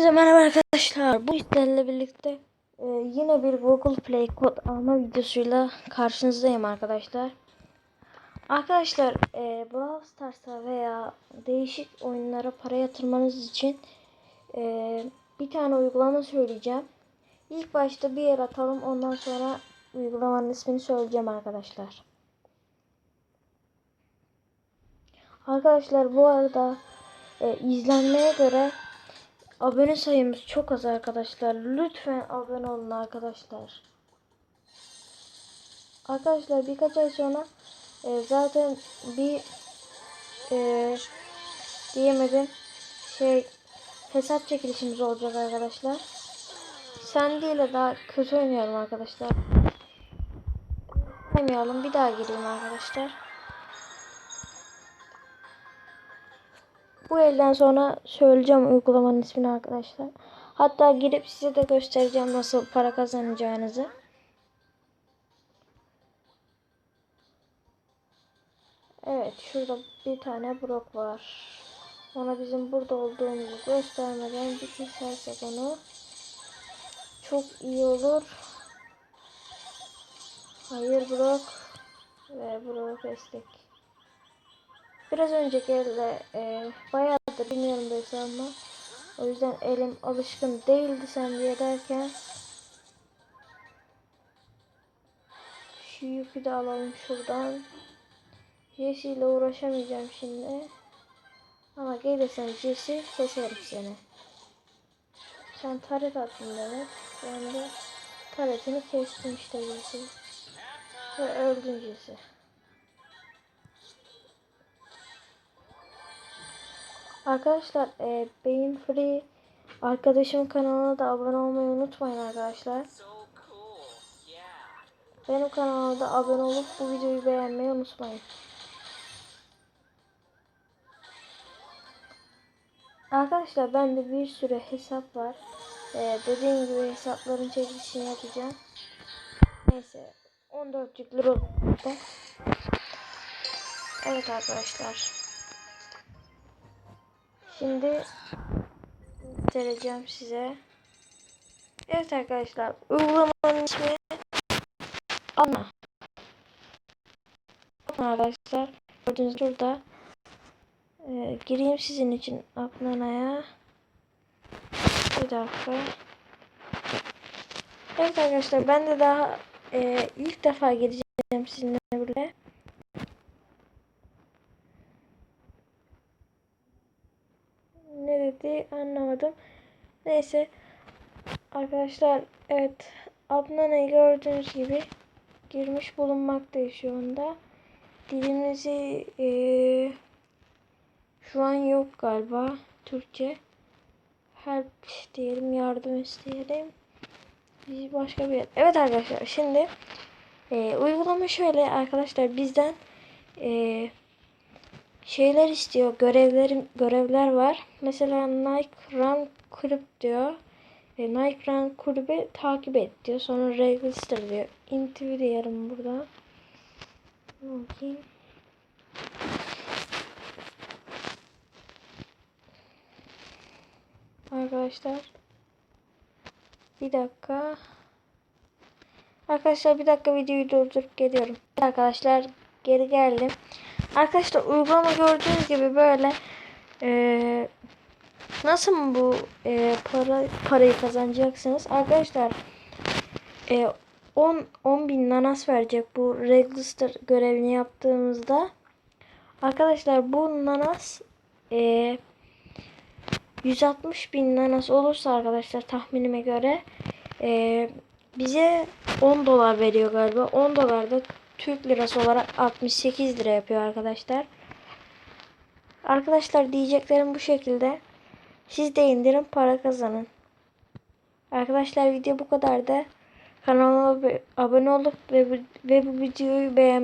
Hepinize merhaba arkadaşlar. Bu sizlerle birlikte e, yine bir Google Play kod alma videosuyla karşınızdayım arkadaşlar. Arkadaşlar e, Brawl Stars'a veya değişik oyunlara para yatırmanız için e, bir tane uygulama söyleyeceğim. İlk başta bir yer atalım ondan sonra uygulamanın ismini söyleyeceğim arkadaşlar. Arkadaşlar bu arada e, izlenmeye göre Abone sayımız çok az arkadaşlar. Lütfen abone olun arkadaşlar. Arkadaşlar birkaç ay sonra e, zaten bir e, diyemedim şey hesap çekilişimiz olacak arkadaşlar. Sandy ile daha kötü oynuyorum arkadaşlar. Oynamayalım bir daha gireyim arkadaşlar. Bu elden sonra söyleyeceğim uygulamanın ismini arkadaşlar. Hatta girip size de göstereceğim nasıl para kazanacağınızı. Evet şurada bir tane brok var. Ona bizim burada olduğumuzu göstermeden bitirsek onu çok iyi olur. Hayır brok ve brok destek. Biraz önceki elde e, bayağıdır bilmiyorum desem ama o yüzden elim alışkın değildi sen diye derken şu yükü de alalım şuradan. Jesse ile uğraşamayacağım şimdi. Ama gelirsen Jesse keserim seni. Sen taret attın demek. Ben de taretini kestim işte Jesse. Ve öldün Jesse. Arkadaşlar e, Beyin Free arkadaşımın kanalına da abone olmayı unutmayın arkadaşlar. Benim kanalıma da abone olup bu videoyu beğenmeyi unutmayın. Arkadaşlar bende bir sürü hesap var. Ee, dediğim gibi hesapların çekilişini yapacağım. Neyse 14 yüklü. Evet arkadaşlar. Şimdi göstereceğim size. Evet arkadaşlar uygulamanın ismi Ana. Bakın arkadaşlar gördüğünüz burada ee, gireyim sizin için Apnana'ya. Bir dakika. Evet arkadaşlar ben de daha e, ilk defa gireceğim sizinle birlikte. Dedi anlamadım. Neyse. Arkadaşlar evet Abnana'yı gördüğünüz gibi girmiş bulunmaktayız şu anda. Dilimizi e, şu an yok galiba Türkçe. Help diyelim yardım isteyelim. Biz başka bir Evet arkadaşlar şimdi e, uygulama şöyle arkadaşlar bizden e, şeyler istiyor. Görevlerim görevler var. Mesela Nike Run kulüp diyor. E, Nike Run kulübü takip et diyor. Sonra register diyor. Interview diyelim burada. Bakayım. Arkadaşlar. Bir dakika. Arkadaşlar bir dakika videoyu durdurup geliyorum. Arkadaşlar geri geldim. Arkadaşlar uygulama gördüğünüz gibi böyle e, nasıl mı bu e, para parayı kazanacaksınız? Arkadaşlar e, 10 10 bin nanas verecek bu register görevini yaptığımızda. Arkadaşlar bu nanas e, 160 bin nanas olursa arkadaşlar tahminime göre e, bize 10 dolar veriyor galiba. 10 dolar da Türk lirası olarak 68 lira yapıyor arkadaşlar. Arkadaşlar diyeceklerim bu şekilde. Siz de indirin para kazanın. Arkadaşlar video bu kadar da. Kanalıma abone olup ve ve bu videoyu beğenmeyi